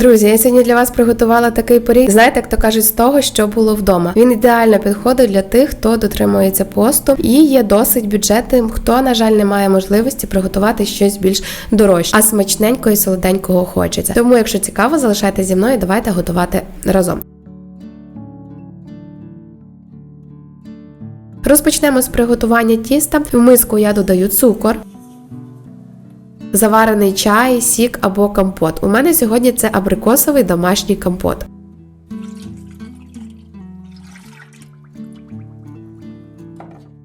Друзі, я сьогодні для вас приготувала такий пиріг. Знаєте, як то кажуть, з того, що було вдома. Він ідеально підходить для тих, хто дотримується посту і є досить бюджетним, хто, на жаль, не має можливості приготувати щось більш дорожче, а смачненького і солоденького хочеться. Тому, якщо цікаво, залишайтеся зі мною, давайте готувати разом. Розпочнемо з приготування тіста. В миску я додаю цукор, заварений чай, сік або компот. У мене сьогодні це абрикосовий домашній компот.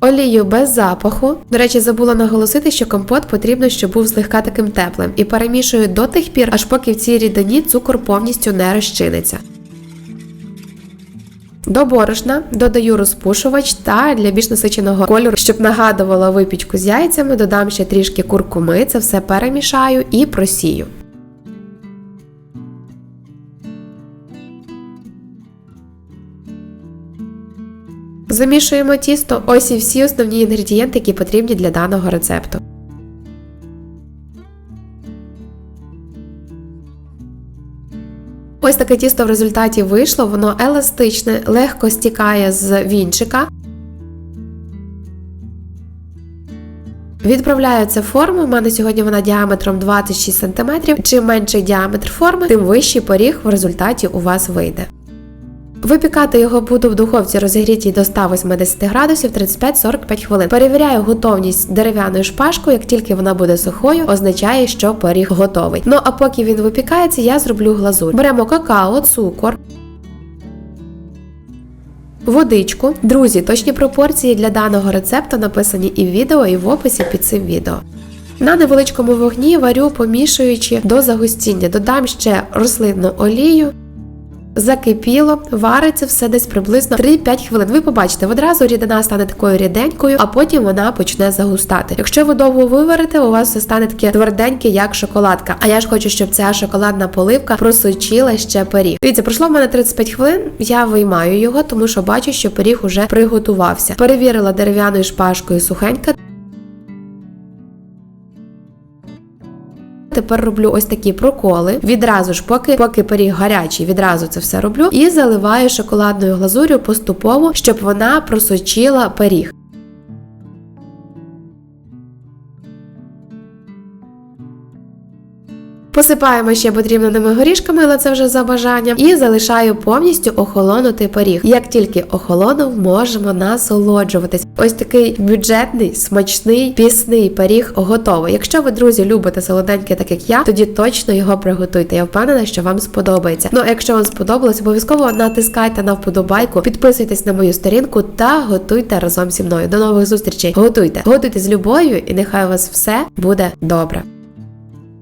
Олію без запаху. До речі, забула наголосити, що компот потрібно, щоб був злегка таким теплим, і перемішую до тих пір, аж поки в цій рідині цукор повністю не розчиниться. До борошна додаю розпушувач та для більш насиченого кольору, щоб нагадувало випічку з яйцями, додам ще трішки куркуми, це все перемішаю і просію. Замішуємо тісто. Ось і всі основні інгредієнти, які потрібні для даного рецепту. Ось таке тісто в результаті вийшло, воно еластичне, легко стікає з вінчика. Відправляю це форму. У мене сьогодні вона діаметром 26 см. Чим менший діаметр форми, тим вищий поріг в результаті у вас вийде. Випікати його буду в духовці розігрітій до 180 градусів 35-45 хвилин. Перевіряю готовність дерев'яною шпажкою. Як тільки вона буде сухою, означає, що пиріг готовий. Ну а поки він випікається, я зроблю глазур. Беремо какао, цукор. Водичку. Друзі, точні пропорції для даного рецепту написані і в відео, і в описі під цим відео. На невеличкому вогні варю, помішуючи до загустіння. Додам ще рослинну олію. Закипіло, вариться все десь приблизно 3-5 хвилин. Ви побачите, одразу рідина стане такою ріденькою, а потім вона почне загустати. Якщо ви довго виварите, у вас все стане таке тверденьке, як шоколадка. А я ж хочу, щоб ця шоколадна поливка просочила ще пиріг. Дивіться, пройшло в мене 35 хвилин. Я виймаю його, тому що бачу, що пиріг уже приготувався. Перевірила дерев'яною шпажкою сухенька. Тепер роблю ось такі проколи. Відразу ж, поки поки пиріг гарячий, відразу це все роблю. І заливаю шоколадною глазур'ю поступово, щоб вона просочила пиріг. Посипаємо ще потрібними горішками, але це вже за бажанням, і залишаю повністю охолонути пиріг. Як тільки охолонув, можемо насолоджуватись. Ось такий бюджетний, смачний, пісний пиріг готовий. Якщо ви, друзі, любите солоденьке, так як я, тоді точно його приготуйте. Я впевнена, що вам сподобається. Ну, а якщо вам сподобалось, обов'язково натискайте на вподобайку, підписуйтесь на мою сторінку та готуйте разом зі мною. До нових зустрічей. Готуйте, готуйте з любов'ю, і нехай у вас все буде добре.